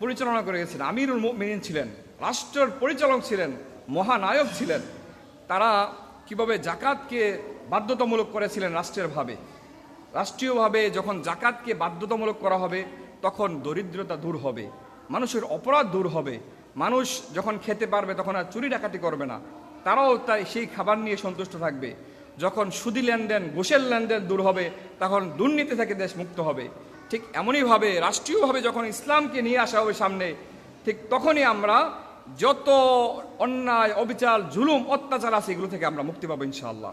পরিচালনা করে গেছেন। আমিরুল মিনিন ছিলেন, রাষ্ট্রের পরিচালক ছিলেন, মহানায়ক ছিলেন। তারা কীভাবে জাকাতকে বাধ্যতামূলক করেছিলেন রাষ্ট্রের ভাবে? রাষ্ট্রীয়ভাবে যখন জাকাতকে বাধ্যতামূলক করা হবে, তখন দরিদ্রতা দূর হবে, মানুষের অপরাধ দূর হবে। মানুষ যখন খেতে পারবে, তখন আর চুরি ডাকাতি করবে না। তারাও তাই সেই খাবার নিয়ে সন্তুষ্ট থাকবে। যখন সুদি লেনদেন, ঘুষের লেনদেন দূর হবে, তখন দুর্নীতি থেকে দেশ মুক্ত হবে। ঠিক এমনইভাবে, রাষ্ট্রীয়ভাবে যখন ইসলামকে নিয়ে আসা হবে সামনে, ঠিক তখনই আমরা যত অন্যায়, অবিচার, জুলুম, অত্যাচার আছে, এগুলো থেকে আমরা মুক্তি পাবো ইনশাআল্লাহ।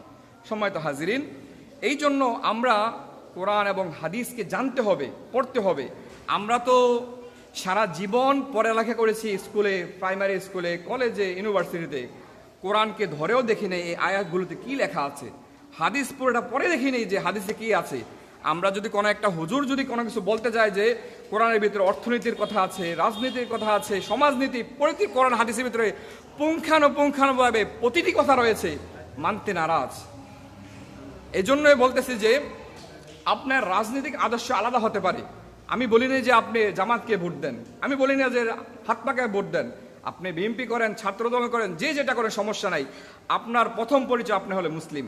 সময় তো হাজিরিন, এই জন্য আমরা কোরআন এবং হাদিসকে জানতে হবে, পড়তে হবে। আমরা তো সারা জীবন পড়ালেখা করেছি স্কুলে, প্রাইমারি স্কুলে, কলেজে, ইউনিভার্সিটিতে। কোরআনকে ধরেও দেখি নেই, এই আয়াতগুলোতে কি লেখা আছে? হাদিস পুরোটা পরে দেখি নেই যে হাদিসে কি আছে। আমরা যদি কোনো একটা হুজুর যদি কোনো কিছু বলতে যায় যে কোরআনের ভিতরে অর্থনীতির কথা আছে, রাজনীতির কথা আছে, সমাজনীতি প্রতি কোরআন হাদিসের ভিতরে পুঙ্খানুপুঙ্খানুভাবে প্রতিটি কথা রয়েছে, মানতে নারাজ। এই জন্যই বলতেছি যে আপনার রাজনৈতিক আদর্শ আলাদা হতে পারে। আমি বলি না যে আপনি জামাতকে ভোট দেন। আমি বলি না যে হাত পাকায় ভোট দেন। আপনি বিএনপি করেন, ছাত্রদল করেন, যে যেটা করেন সমস্যা নাই। আপনার প্রথম পরিচয় আপনি হলে মুসলিম।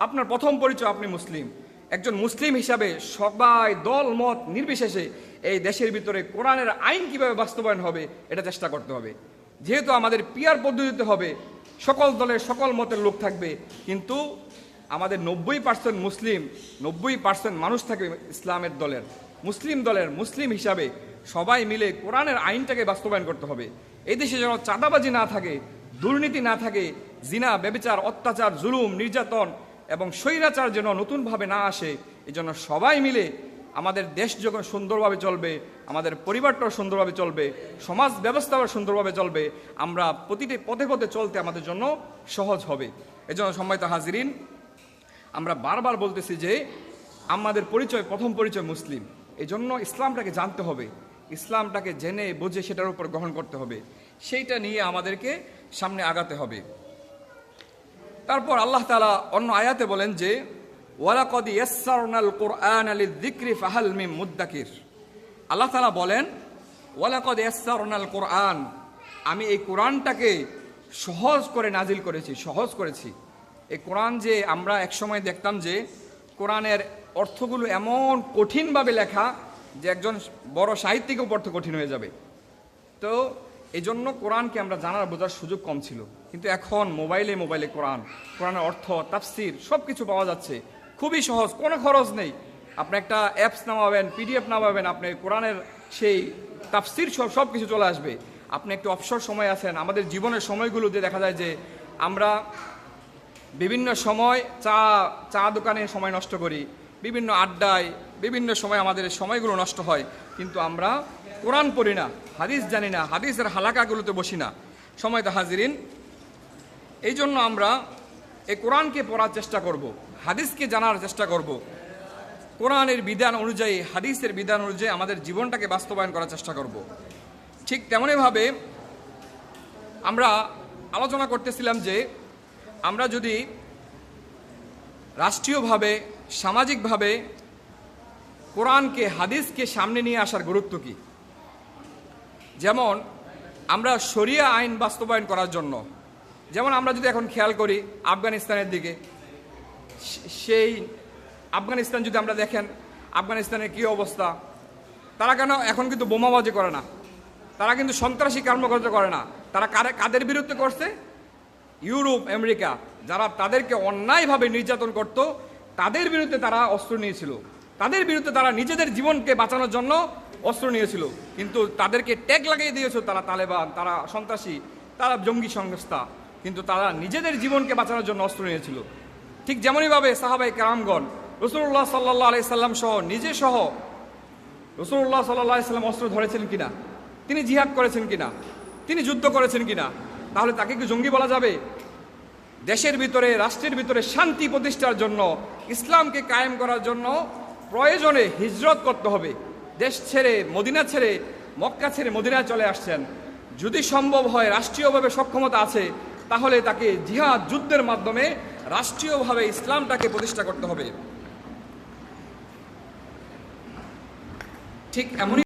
আপনার প্রথম পরিচয় আপনি মুসলিম। একজন মুসলিম হিসাবে সবাই দল, মত নির্বিশেষে এই দেশের ভিতরে কোরআনের আইন কীভাবে বাস্তবায়ন হবে, এটা চেষ্টা করতে হবে। যেহেতু আমাদের পিয়ার পদ্ধতিতে হবে, সকল দলের সকল মতের লোক থাকবে, কিন্তু আমাদের নব্বই পার্সেন্ট মুসলিম, নব্বই পার্সেন্ট মানুষ থাকবে ইসলামের দলের। মুসলিম দলের মুসলিম হিসাবে সবাই মিলে কোরআনের আইনটাকে বাস্তবায়ন করতে হবে। এই দেশে যেন চাঁদাবাজি না থাকে, দুর্নীতি না থাকে, জিনা, ব্যবিচার, অত্যাচার, জুলুম, নির্যাতন এবং স্বৈরাচার যেন নতুনভাবে না আসে এই জন্য সবাই মিলে আমাদের দেশ যখন সুন্দরভাবে চলবে, আমাদের পরিবারটাও সুন্দরভাবে চলবে, সমাজ ব্যবস্থাও সুন্দরভাবে চলবে, আমরা প্রতিটি পথে পথে চলতে আমাদের জন্য সহজ হবে। এই জন্য সম্মানিত হাজিরিন, আমরা বারবার বলতেছি যে আমাদের পরিচয়, প্রথম পরিচয় মুসলিম। এই জন্য ইসলামটাকে জানতে হবে। ইসলামটাকে জেনে বুঝে সেটার উপর গ্রহণ করতে হবে। সেইটা নিয়ে আমাদেরকে সামনে আগাতে হবে। তারপর আল্লাহ তালা অন্য আয়াতে বলেন যে, ওয়ালাকদি ইয়াসসারনাল কোরআন আলী দিক্রি ফাহাল মিম মুদ্দাকির। আল্লাহ তালা বলেন, ওয়ালাকদ ইয়াসসারনাল কোরআন, আমি এই কোরআনটাকে সহজ করে নাজিল করেছি, সহজ করেছি। এই কোরআন যে আমরা একসময় দেখতাম যে কোরআনের অর্থগুলো এমন কঠিনভাবে লেখা যে একজন বড় সাহিত্যিকও পড়তে কঠিন হয়ে যাবে। তো এই জন্য কোরআনকে আমরা জানার, বোঝার সুযোগ কম ছিল। কিন্তু এখন মোবাইলে মোবাইলে কোরআন, কোরআনের অর্থ, তাফসির সব কিছু পাওয়া যাচ্ছে। খুবই সহজ, কোনো খরচ নেই। আপনি একটা অ্যাপস নামাবেন পিডিএফ নামাবেন, আপনি কোরআনের সেই তাফসির সব সব কিছু চলে আসবে। আপনি একটু অবসর সময় আছেন, আমাদের জীবনের সময়গুলোতে দেখা যায় যে আমরা বিভিন্ন সময় চা চা দোকানে সময় নষ্ট করি, বিভিন্ন আড্ডায়, বিভিন্ন সময় আমাদের সময়গুলো নষ্ট হয়, কিন্তু আমরা কোরআন পড়ি না, হাদিস জানি না, হাদিসের হালাকাগুলোতে বসি না। সময় তো হাজিরিন। এই জন্য আমরা এই কোরআনকে পড়ার চেষ্টা করব, হাদিসকে জানার চেষ্টা করব। কোরআনের বিধান অনুযায়ী, হাদিসের বিধান অনুযায়ী আমাদের জীবনটাকে বাস্তবায়ন করার চেষ্টা করব। ঠিক তেমনইভাবে আমরা আলোচনা করতেছিলাম যে আমরা যদি রাষ্ট্রীয়ভাবে, সামাজিকভাবে কোরআনকে, হাদিসকে সামনে নিয়ে আসার গুরুত্ব কী? যেমন আমরা শরিয়া আইন বাস্তবায়ন করার জন্য, যেমন আমরা যদি এখন খেয়াল করি আফগানিস্তানের দিকে সেই আফগানিস্তান যদি আমরা দেখেন, আফগানিস্তানের কী অবস্থা? তারা কেন এখন কিন্তু বোমাবাজি করে না? তারা কিন্তু সন্ত্রাসী কর্মকাণ্ড করে না? তারা কাদের বিরুদ্ধে করছে? ইউরোপ, আমেরিকা, যারা তাদেরকে অন্যায়ভাবে নির্যাতন করত, তাদের বিরুদ্ধে তারা অস্ত্র নিয়েছিল। তাদের বিরুদ্ধে তারা নিজেদের জীবনকে বাঁচানোর জন্য অস্ত্র নিয়েছিল। কিন্তু তাদেরকে ট্যাগ লাগিয়ে দিয়েছিল তারা তালেবান, তারা সন্ত্রাসী, তারা জঙ্গি সংস্থা। কিন্তু তারা নিজেদের জীবনকে বাঁচানোর জন্য অস্ত্র নিয়েছিল। ঠিক যেমনইভাবে সাহাবাই কারামগণ রসুল্লাহ সাল্লাহ আলি সাল্লাম সহ নিজে সহ রসুল্লাহ সাল্লাহ সাল্লাম অস্ত্র ধরেছেন কিনা? তিনি জিহাদ করেছেন কিনা? তিনি যুদ্ধ করেছেন কিনা? তাহলে তাকে কি জঙ্গি বলা যাবে? দেশের ভিতরে, রাষ্ট্রের ভিতরে শান্তি প্রতিষ্ঠার জন্য, ইসলামকে কায়েম করার জন্য প্রয়োজনে হিজরত করতে হবে। দেশ ছেড়ে, মদিনা ছেড়ে, মক্কা ছেড়ে মদিনায় চলে আসছেন। যদি সম্ভব হয়, রাষ্ট্রীয়ভাবে সক্ষমতা আছে, তাহলে তাকে জিহাদ যুদ্ধের মাধ্যমে রাষ্ট্রীয়ভাবে ইসলামটাকে প্রতিষ্ঠা করতে হবে। ঠিক এমনই